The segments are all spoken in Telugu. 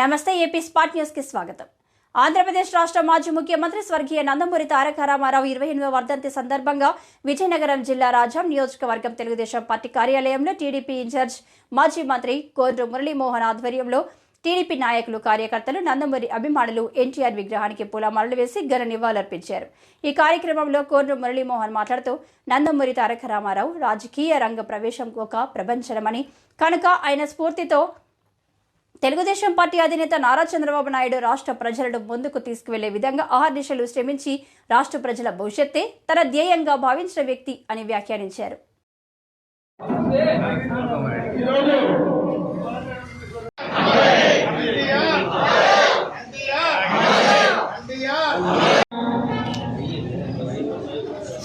నమస్తే ఏపీ స్పాట్ న్యూస్కి స్వాగతం. ఆంధ్రప్రదేశ్ రాష్ట్ర మాజీ ముఖ్యమంత్రి స్వర్గీయ నందమూరి తారక రామారావు ఇరవై ఎనిమిదవ వర్ధంతి సందర్భంగా విజయనగరం జిల్లా రాజాం నియోజకవర్గం తెలుగుదేశం పార్టీ కార్యాలయంలో టీడీపీ ఇన్ఛార్జ్ మాజీ మంత్రి కోర్రు మురళీమోహన్ ఆధ్వర్యంలో టీడీపీ నాయకులు కార్యకర్తలు నందమూరి అభిమానులు ఎన్టీఆర్ విగ్రహానికి పూలమాలలు వేసి ఘన నివాళులర్పించారు. ఈ కార్యక్రమంలో కోర్రు మురళీమోహన్ మాట్లాడుతూ నందమూరి తారక రామారావు రాజకీయ రంగ ప్రవేశం ఒక ప్రభంజనమని కనుక ఆయన స్ఫూర్తితో తెలుగుదేశం పార్టీ అధినేత నారా చంద్రబాబు నాయుడు రాష్ట్ర ప్రజలను ముందుకు తీసుకువెళ్ళే విధంగా ఆహర్నిశలు శ్రమించి రాష్ట్ర ప్రజల భవిష్యత్తే తన ధ్యేయంగా భావించిన వ్యక్తి అని వ్యాఖ్యానించారు.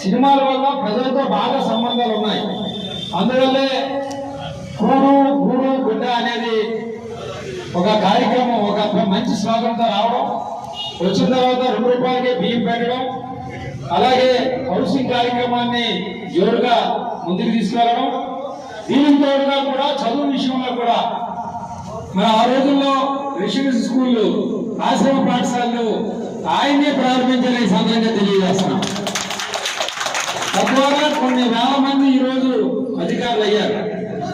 సినిమాల వల్ల ప్రజలతో బాగా సంబంధాలు ఉన్నాయి. అందువల్లే కూడు గూడు గుడ్డ అనేది ఒక కార్యక్రమం ఒక మంచి స్లోగంతో రావడం వచ్చిన తర్వాత రెండు రూపాయలకే బియ్యం పెట్టడం అలాగే హౌసింగ్ కార్యక్రమాన్ని జోరుగా ముందుకు తీసుకెళ్ళడం దీనికి తోడుగా కూడా చదువు విషయంలో కూడా. మన ఆ రోజుల్లో రెసిడెన్స్ స్కూళ్ళు ఆశ్రమ పాఠశాలలు ఆయన్నే ప్రారంభించిన ఈ సందర్భంగా తెలియజేస్తున్నాం. తద్వారా కొన్ని వేల మంది ఈరోజు అధికారులు అయ్యారు.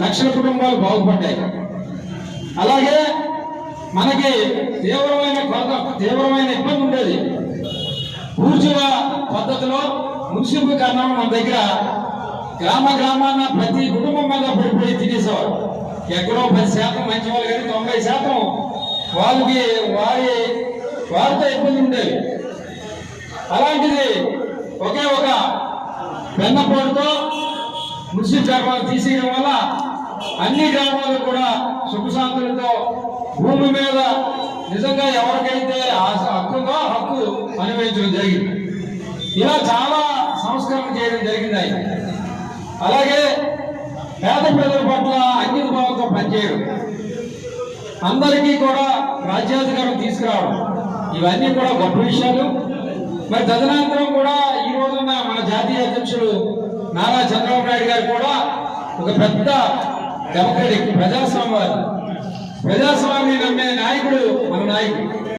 లక్షల కుటుంబాలు బాగుపడ్డాయి. అలాగే మనకి తీవ్రమైన కొరత తీవ్రమైన ఇబ్బంది ఉండేది. ఊర్జువ పద్ధతిలో మున్సిపల్ కన్నా మన దగ్గర గ్రామ గ్రామాన ప్రతి కుటుంబం మీద పడిపోయి తినేసేవారు. ఎక్కడో పది శాతం మంచి వాళ్ళు కానీ తొంభై శాతం వాళ్ళకి వారి వారితో ఇబ్బంది ఉండేది. అలాంటిది ఒకే ఒక వెన్నపోటుతో మున్సిపల్ గ్రామాలు తీసేయడం వల్ల అన్ని గ్రామాలు కూడా సుఖశాంతులు భూమి మీద నిజంగా ఎవరికైతే ఆ హక్కు హక్కు అనుభవించడం జరిగింది. ఇలా చాలా సంస్కరణ చేయడం జరిగింది. ఆయన అలాగే పేద ప్రజల పట్ల అంకిత భావంతో పనిచేయడం. అందరికీ కూడా రాజ్యాధికారం తీసుకురావడం. ఇవన్నీ కూడా గొప్ప విషయాలు. మరి తదనంతరం కూడా ఈ రోజున మన జాతీయ అధ్యక్షుడు నారా చంద్రబాబు నాయుడు గారు కూడా ఒక పెద్ద డెమోక్రటిక్ ప్రజాస్వామ్యవాది. ప్రజాస్వామ్యం నమ్మే నాయకుడు మన నాయకుడు.